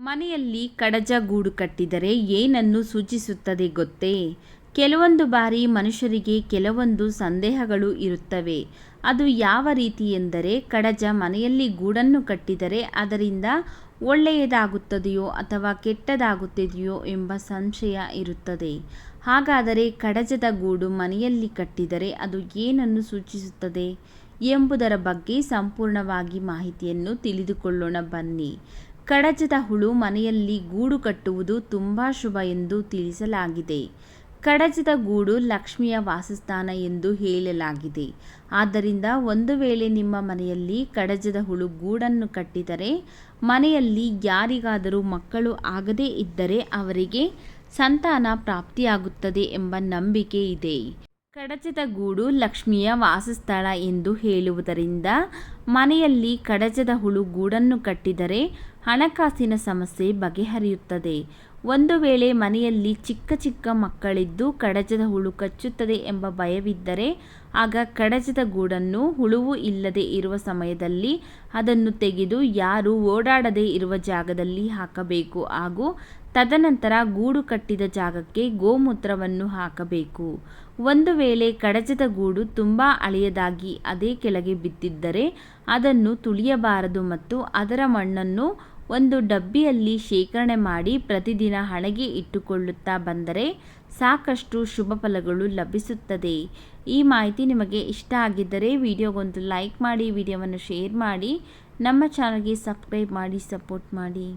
ಮನೆಯಲ್ಲಿ ಕಡಜ ಗೂಡು ಕಟ್ಟಿದರೆ ಏನನ್ನು ಸೂಚಿಸುತ್ತದೆ ಗೊತ್ತೇ? ಕೆಲವೊಂದು ಬಾರಿ ಮನುಷ್ಯರಿಗೆ ಕೆಲವೊಂದು ಸಂದೇಹಗಳು ಇರುತ್ತವೆ. ಅದು ಯಾವ ರೀತಿ ಎಂದರೆ ಕಡಜ ಮನೆಯಲ್ಲಿ ಗೂಡನ್ನು ಕಟ್ಟಿದರೆ ಅದರಿಂದ ಒಳ್ಳೆಯದಾಗುತ್ತದೆಯೋ ಅಥವಾ ಕೆಟ್ಟದಾಗುತ್ತದೆಯೋ ಎಂಬ ಸಂಶಯ ಇರುತ್ತದೆ. ಹಾಗಾದರೆ ಕಡಜದ ಗೂಡು ಮನೆಯಲ್ಲಿ ಕಟ್ಟಿದರೆ ಅದು ಏನನ್ನು ಸೂಚಿಸುತ್ತದೆ ಎಂಬುದರ ಬಗ್ಗೆ ಸಂಪೂರ್ಣವಾಗಿ ಮಾಹಿತಿಯನ್ನು ತಿಳಿದುಕೊಳ್ಳೋಣ ಬನ್ನಿ. ಕಡಜದ ಹುಳು ಮನೆಯಲ್ಲಿ ಗೂಡು ಕಟ್ಟುವುದು ತುಂಬ ಶುಭ ಎಂದು ತಿಳಿಸಲಾಗಿದೆ. ಕಡಜದ ಗೂಡು ಲಕ್ಷ್ಮಿಯ ವಾಸಸ್ಥಾನ ಎಂದು ಹೇಳಲಾಗಿದೆ. ಆದ್ದರಿಂದ ಒಂದು ವೇಳೆ ನಿಮ್ಮ ಮನೆಯಲ್ಲಿ ಕಡಜದ ಹುಳು ಗೂಡನ್ನು ಕಟ್ಟಿದರೆ, ಮನೆಯಲ್ಲಿ ಯಾರಿಗಾದರೂ ಮಕ್ಕಳು ಆಗದೇ ಇದ್ದರೆ ಅವರಿಗೆ ಸಂತಾನ ಪ್ರಾಪ್ತಿಯಾಗುತ್ತದೆ ಎಂಬ ನಂಬಿಕೆ ಇದೆ. ಕಡಜದ ಗೂಡು ಲಕ್ಷ್ಮಿಯ ವಾಸಸ್ಥಳ ಎಂದು ಹೇಳುವುದರಿಂದ ಮನೆಯಲ್ಲಿ ಕಡಜದ ಹುಳು ಗೂಡನ್ನು ಕಟ್ಟಿದರೆ ಹಣಕಾಸಿನ ಸಮಸ್ಯೆ ಬಗೆಹರಿಯುತ್ತದೆ. ಒಂದು ವೇಳೆ ಮನೆಯಲ್ಲಿ ಚಿಕ್ಕ ಚಿಕ್ಕ ಮಕ್ಕಳಿದ್ದು ಕಡಜದ ಹುಳು ಕಚ್ಚುತ್ತದೆ ಎಂಬ ಭಯವಿದ್ದರೆ, ಆಗ ಕಡಜದ ಗೂಡನ್ನು ಹುಳುವು ಇಲ್ಲದೆ ಇರುವ ಸಮಯದಲ್ಲಿ ಅದನ್ನು ತೆಗೆದು ಯಾರು ಓಡಾಡದೇ ಇರುವ ಜಾಗದಲ್ಲಿ ಹಾಕಬೇಕು. ಹಾಗೂ ತದನಂತರ ಗೂಡು ಕಟ್ಟಿದ ಜಾಗಕ್ಕೆ ಗೋಮೂತ್ರವನ್ನು ಹಾಕಬೇಕು. ಒಂದು ವೇಳೆ ಕಡಜದ ಗೂಡು ತುಂಬ ಅಳೆಯದಾಗಿ ಅದೇ ಕೆಳಗೆ ಬಿದ್ದಿದ್ದರೆ, ಅದನ್ನು ತುಳಿಯಬಾರದು ಮತ್ತು ಅದರ ಮಣ್ಣನ್ನು ಒಂದು ಡಬ್ಬಿಯಲ್ಲಿ ಶೇಖರಣೆ ಮಾಡಿ ಪ್ರತಿದಿನ ಹಣಗೆ ಇಟ್ಟುಕೊಳ್ಳುತ್ತಾ ಬಂದರೆ ಸಾಕಷ್ಟು ಶುಭ ಫಲಗಳು ಲಭಿಸುತ್ತದೆ. ಈ ಮಾಹಿತಿ ನಿಮಗೆ ಇಷ್ಟ ಆಗಿದ್ದರೆ ವಿಡಿಯೋಗೊಂದು ಲೈಕ್ ಮಾಡಿ, ವಿಡಿಯೋವನ್ನು ಶೇರ್ ಮಾಡಿ, ನಮ್ಮ ಚಾನಲ್ಗೆ ಸಬ್ಸ್ಕ್ರೈಬ್ ಮಾಡಿ, ಸಪೋರ್ಟ್ ಮಾಡಿ.